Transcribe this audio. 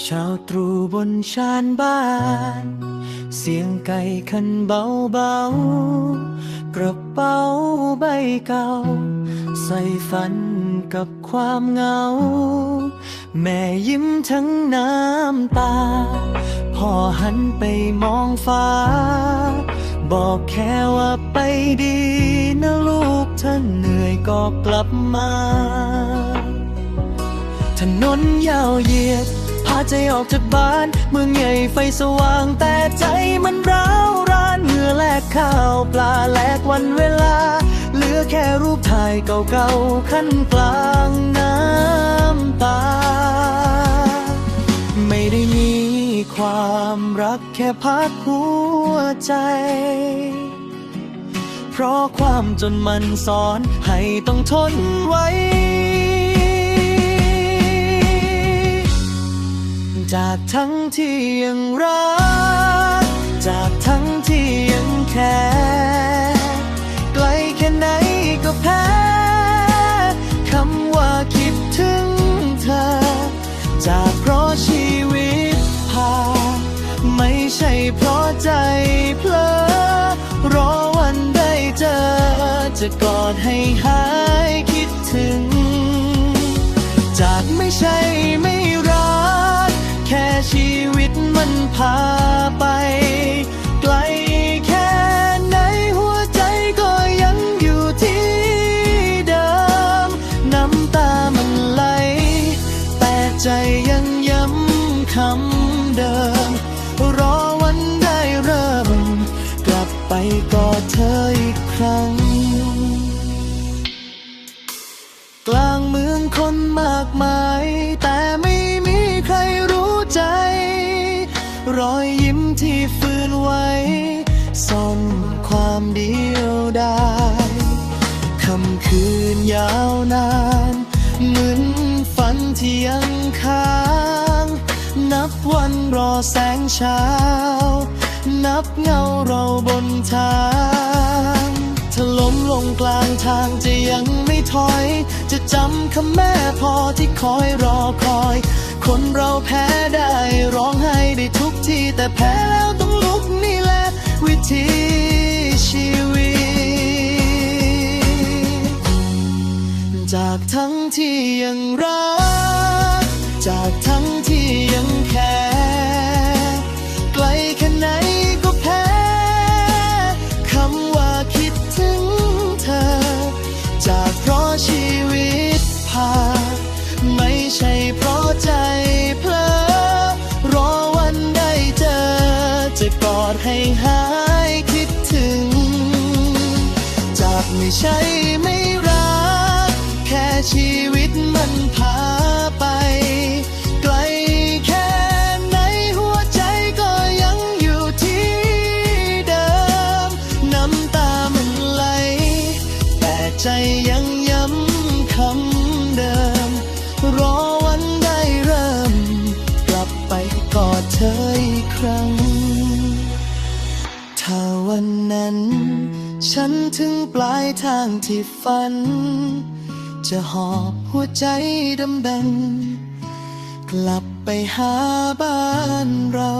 เช้าตรู่บนชานบ้าน เสียงไก่ขันเบาเบากระเป๋าใบเก่า ใส่ฝันกับความเหงา แม่ยิ้มทั้งน้ำตา พ่อหันไปมองฟ้า บอกแค่ว่า ดีนะลูกถ้าเหนื่อยก็กลับมา ถนนยาวเหยียด พาใจออกจากบ้าน เมืองใหญ่ไฟสว่างแต่ใจมันร้าวรานเหงื่อแลกข้าวปลาแลกวันเวลา เหลือแค่รูปถ่ายเก่าๆขั้นกลางน้ำตา ไม่ได้มีความรักแค่พักหัวใจ เพราะความจนมันสอนให้ต้องทนไว้ จากทั้งที่ยังรัก จากทั้งที่ยังแค่ไกลแค่ไหนก็แพ้คำว่าคิดถึงเธอ จากเพราะชีวิตพา ไม่ใช่เพราะใจเพลอรอ เจอ จะกอดให้หายคิดถึง จากไม่ใช่ไม่รัก แค่ชีวิตมันพาไป ไกลแค่ไหนหัวใจก็ยังอยู่ที่เดิม น้ำตามันไหล แต่ใจยังย้ำคำ รั้ง กลางเมืองคนมากมาย แต่ไม่มีใครรู้ใจ รอยยิ้มที่ฟื้นไว้ซ่อนความเดียวดายคำคืนยาวนาน เหมือนฝันที่ยังค้าง นับวันรอแสงเช้า นับเงาเราบนทาง ถ้าล้มลงกลางทางจะยังไม่ถอย จะจำคำแม่พอที่คอยรอคอย คนเราแพ้ได้ร้องไห้ได้ทุกทีแต่แพ้แล้วต้องลุกนี่แหละวิธีชีวิต จากทั้งที่ยังรัก จากทั้งที่ ไม่ใช่ไม่รัก แค่ชีวิตมันพาไป ไกลแค่ไหนหัวใจก็ยังอยู่ที่เดิม น้ำตามันไหล แต่ใจ ปลายทางที่ฝัน จะหอบหัวใจดำดันกลับไปหาบ้านเรา